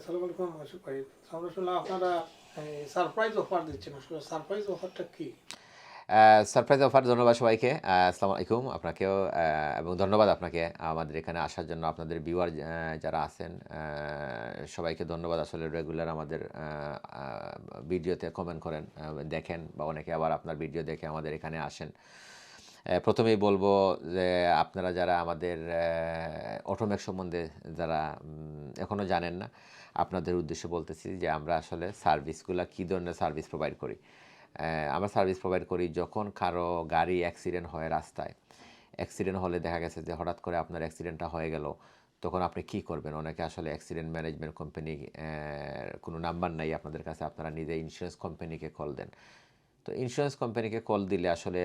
আসসালামু আলাইকুম মাসুদ ভাই। আমরা আপনারা সারপ্রাইজ অফার দিচ্ছেন। আসলে সারপ্রাইজ অফারটা কি? সারপ্রাইজ অফার ধন্যবাদ সবাইকে। আসসালামু আলাইকুম আপনাকেও এবং ধন্যবাদ আপনাকে আমাদের এখানে আসার জন্য, আপনাদের ভিউয়ার যারা আছেন সবাইকে ধন্যবাদ। আসলে রেগুলার আমাদের ভিডিওতে কমেন্ট করেন দেখেন, বা অনেকে আবার আপনার ভিডিও দেখে আমাদের এখানে আসেন। প্রথমেই বলব যে আপনারা যারা আমাদের অটোমেক সম্বন্ধে যারা এখনও জানেন না, আপনাদের উদ্দেশ্যে বলতেছি যে আমরা আসলে সার্ভিসগুলো কী ধরনের সার্ভিস প্রোভাইড করি। আমরা সার্ভিস প্রোভাইড করি যখন কারও গাড়ি অ্যাক্সিডেন্ট হয় রাস্তায়। অ্যাক্সিডেন্ট হলে দেখা গেছে যে হঠাৎ করে আপনার অ্যাক্সিডেন্টটা হয়ে গেল, তখন আপনি কি করবেন? অনেকে আসলে অ্যাক্সিডেন্ট ম্যানেজমেন্ট কোম্পানি কোনো নাম্বার নাই আপনাদের কাছে, আপনারা নিজে ইন্স্যুরেন্স কোম্পানিকে কল দেন। তো ইন্স্যুরেন্স কোম্পানিকে কল দিলে আসলে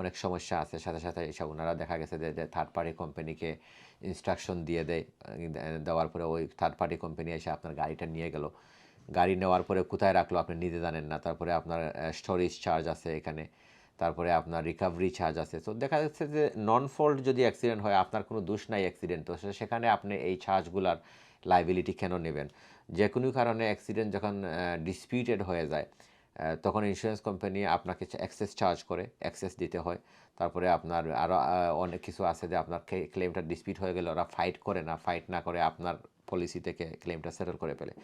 অনেক সমস্যা আছে। সাথে সাথে এসব ওনারা দেখা গেছে যে থার্ড পার্টি কোম্পানিকে ইনস্ট্রাকশন দিয়ে দেয় দেওয়ার পরে ওই থার্ড পার্টি কোম্পানি এসে আপনার গাড়িটা নিয়ে গেল। গাড়ি নেওয়ার পরে কোথায় রাখল আপনি নিজে জানেন না। তারপরে আপনার স্টোরেজ চার্জ আছে এখানে। তারপরে আপনার রিকাভারি চার্জ আছে। তো দেখা যাচ্ছে যে নন ফল্ট যদি অ্যাক্সিডেন্ট হয়, আপনার কোনো দোষ নাই অ্যাক্সিডেন্ট তো সেখানে আপনি এই চার্জগুলার লাইবিলিটি কেন নেবেন? যে কোনো কারণে অ্যাক্সিডেন্ট যখন ডিসপিউটেড হয়ে যায় তখন ইন্স্যুরেন্স কোম্পানি আপনাকে অ্যাক্সেস চার্জ করে অ্যাক্সেস দিতে হয়। তারপরে আপনার আরও অনেক কিছু আছে যে আপনার ক্লেমটা ডিসপিউট হয়ে গেলে ওরা ফাইট করে না ফাইট না করে আপনার পলিসি থেকে ক্লেমটা সেটেল করে ফেলে।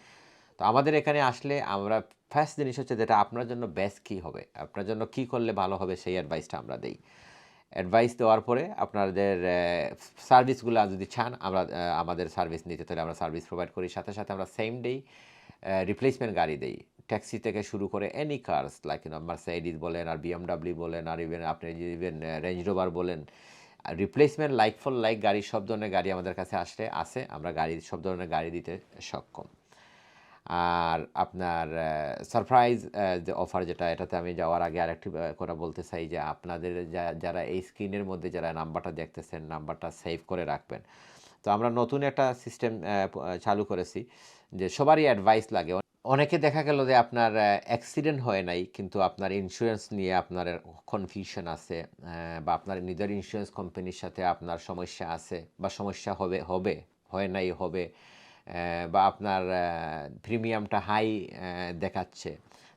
তো আমাদের এখানে আসলে আমরা ফার্স্ট জিনিস হচ্ছে যেটা, আপনার জন্য বেস্ট কী হবে? আপনার জন্য কী করলে ভালো হবে সেই অ্যাডভাইসটা আমরা দিই। অ্যাডভাইস দেওয়ার পরে আপনাদের সার্ভিসগুলো যদি চান, আমরা আমাদের সার্ভিস নিতে তাহলে আমরা সার্ভিস প্রোভাইড করি। সাথে সাথে আমরা সেম ডেই রিপ্লেসমেন্ট গাড়ি দিই। ট্যাক্সি থেকে শুরু করে এনি কার্স লাইক মার্সাইডিস বলেন আর বিএমডাব্লিউ বলেন আর ইভেন আপনি ইভেন রেঞ্জ রোভার বলেন রিপ্লেসমেন্ট লাইক ফর লাইক গাড়ি সব ধরনের গাড়ি আমাদের কাছে আসলে আছে আমরা গাড়ি সব ধরনের গাড়ি দিতে সক্ষম। আর আপনার সারপ্রাইজ যে অফার যেটা এটাতে আমি যাওয়ার আগে আরেকটি আহ, কথা বলতে চাই যে আপনাদের যারা এই স্ক্রিনের মধ্যে যারা নাম্বারটা দেখতেছেন নাম্বারটা সেভ করে রাখবেন। তো আমরা নতুন একটা সিস্টেম চালু করেছি যে সবারই অ্যাডভাইস লাগে। অনেকে দেখা গেল যে আপনার অ্যাক্সিডেন্ট হয় নাই, কিন্তু আপনার ইন্স্যুরেন্স নিয়ে আপনার কনফিউশন আছে বা আপনার নিজের ইন্স্যুরেন্স কোম্পানির সাথে আপনার সমস্যা আছে, বা সমস্যা হবে হবে, হয় নাই, হবে বা আপনার প্রিমিয়ামটা হাই দেখাচ্ছে।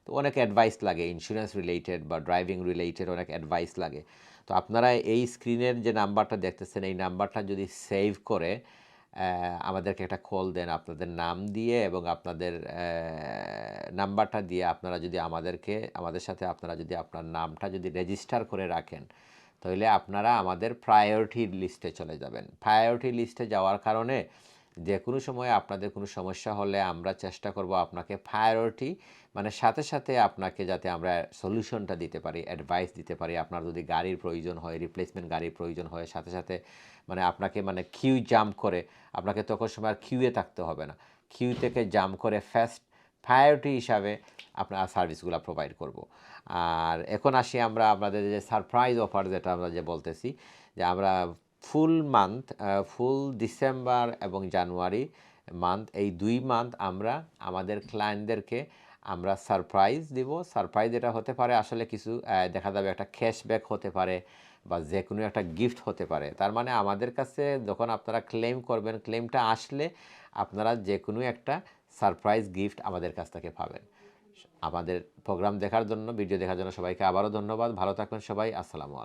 তো অনেক অ্যাডভাইস লাগে ইন্স্যুরেন্স রিলেটেড বা ড্রাইভিং রিলেটেড অনেক অ্যাডভাইস লাগে। তো আপনারা এই স্ক্রিনের যে নাম্বারটা দেখতেছেন, এই নাম্বারটা যদি সেভ করে আমাদেরকে একটা কল দেন আপনাদের নাম দিয়ে এবং আপনাদের নাম্বারটা দিয়ে আপনারা যদি আমাদেরকে, আমাদের সাথে আপনারা যদি আপনার নামটা যদি রেজিস্টার করে রাখেন, তাহলে আপনারা আমাদের প্রায়োরিটি লিস্টে চলে যাবেন। প্রায়োরিটি লিস্টে যাওয়ার কারণে যে কোনো সময় আপনাদের কোনো সমস্যা হলে আমরা চেষ্টা করব আপনাকে প্রায়োরিটি মানে সাথে সাথে আপনাকে যাতে আমরা সলিউশনটা দিতে পারি অ্যাডভাইস দিতে পারি। আপনার যদি গাড়ির প্রয়োজন হয় রিপ্লেসমেন্ট গাড়ির প্রয়োজন হয়, সাথে সাথে মানে আপনাকে মানে কিউ জাম্প করে, আপনাকে তখন সময় আর কিউয়ে থাকতে হবে না। কিউ থেকে জাম্প করে ফার্স্ট প্রায়োরিটি হিসাবে আপনার সার্ভিসগুলো প্রোভাইড করব। আর এখন আসি আমরা আপনাদের যে সারপ্রাইজ অফার যেটা আমরা যে বলতেছি, যে আমরা ফুল মান্থ ফুল ডিসেম্বর এবং জানুয়ারি মান্থ, এই দুই মান্থ আমরা আমাদের ক্লায়েন্টদেরকে আমরা সারপ্রাইজ দিব। সারপ্রাইজ এটা হতে পারে আসলে কিছু দেখা যাবে একটা ক্যাশব্যাক হতে পারে বা যে কোনো একটা গিফট হতে পারে। তার মানে আমাদের কাছে যখন আপনারা ক্লেম করবেন ক্লেমটা আসলে আপনারা যে কোনো একটা সারপ্রাইজ গিফট আমাদের কাছ থেকে পাবেন। আমাদের প্রোগ্রাম দেখার জন্য ভিডিও দেখার জন্য সবাইকে আবারও ধন্যবাদ। ভালো থাকবেন সবাই। আসসালামু